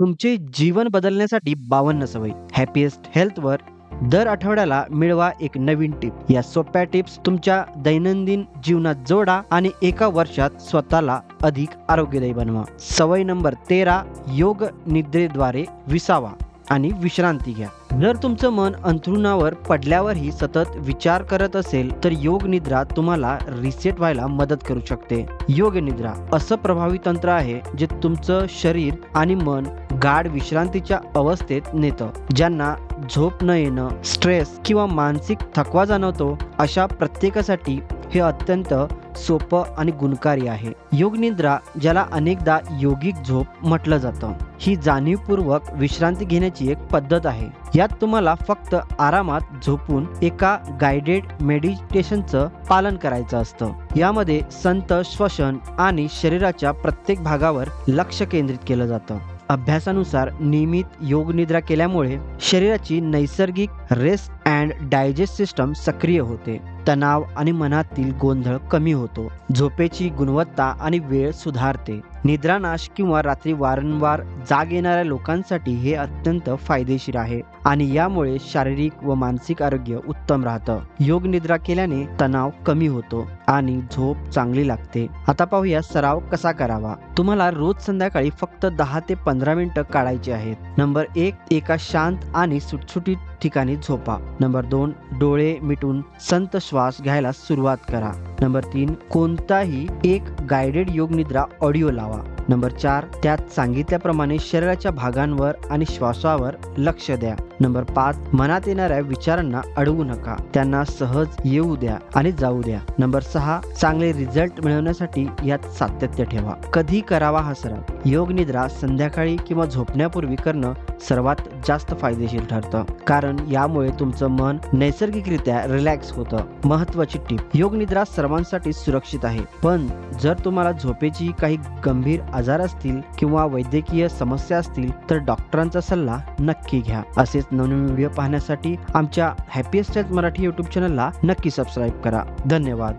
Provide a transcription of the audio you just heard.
तुमचे जीवन बदलण्यासाठी बावन्न सवयी. हॅपीएस्ट हेल्थवर दर आठवड्याला मिळवा एक नवीन टिप या सोप्या टिप्स तुमच्या दैनंदिन जीवनात जोडा आणि एका वर्षात स्वतःला अधिक आरोग्यदायी बनवा. सवय नंबर तेरा योग निद्रेद्वारे विसावा. आणि विश्रांती घ्या. जर तुमचं मन अंथरुणावर पडल्यावरही सतत विचार करत असेल तर योग निद्रा तुम्हाला रिसेट व्हायला मदत करू शकते. योग निद्रा असं प्रभावी तंत्र आहे जे तुमचं शरीर आणि मन गाढ विश्रांतीच्या अवस्थेत नेतं. ज्यांना झोप न येणं स्ट्रेस किंवा मानसिक थकवा जाणवतो अशा प्रत्येकासाठी हे अत्यंत सोपं आणि गुणकारी आहे. योग निद्रा ज्याला अनेकदा योगिक झोप म्हटलं जातं ही जाणीवपूर्वक विश्रांती घेण्याची एक पद्धत आहे. यात तुम्हाला फक्त आरामात झोपून एका गायडेड मेडिटेशनचं पालन करायचं असतं. यामध्ये संत श्वसन आणि शरीराच्या प्रत्येक भागावर लक्ष केंद्रित केलं जातं. अभ्यासानुसार नियमित योग निद्रा केल्यामुळे शरीराची नैसर्गिक रेस्ट अँड डायजेस्ट सिस्टम सक्रिय होते. तणाव आणि मनातील गोंधळ कमी होतो. झोपेची गुणवत्ता आणि वेळ सुधारते. निद्रानाश किंवा रात्री वारंवार जाग येणाऱ्या लोकांसाठी हे अत्यंत फायदेशीर आहे आणि यामुळे शारीरिक व मानसिक आरोग्य उत्तम राहतं. योग निद्रा केल्याने तणाव कमी होतो आणि झोप चांगली लागते. आता पाहूया सराव कसा करावा? तुम्हाला रोज संध्याकाळी फक्त दहा ते पंधरा मिनिटं काढायची आहेत. नंबर एक एका शांत आणि सुटसुटीत ठिकाणी झोपा. नंबर दोन डोळे मिटून संत श्वास घ्यायला सुरुवात करा. नंबर तीन कोणताही एक गायडेड योग निद्रा ऑडिओ लावा. नंबर चार त्यात सांगितल्याप्रमाणे शरीराच्या भागांवर आणि श्वासावर लक्ष द्या. नंबर पाच मनात येणाऱ्या विचारांना अडवू नका. त्यांना सहज येऊ द्या आणि जाऊ द्या. नंबर सहा चांगले रिझल्ट मिळवण्यासाठी यात सातत्य ठेवा. कधी करावा हा सराव? योग निद्रा संध्याकाळी किंवा झोपण्यापूर्वी करणं सर्वात जास्त फायदेशीर ठरतं. कारण यामुळे तुमचं मन नैसर्गिकरित्या रिलॅक्स होतं. महत्वाची टीप योग निद्रा सर्वांसाठी सुरक्षित आहे. पण जर तुम्हाला झोपेची काही गंभीर आजार असतील किंवा वैद्यकीय समस्या असतील तर डॉक्टरांचा सल्ला नक्की घ्या. असेच नवीन व्हिडिओ पाहण्यासाठी आमच्या हॅपीएस्ट हेल्थ मराठी युट्यूब चॅनलला नक्की सबस्क्राईब करा. धन्यवाद.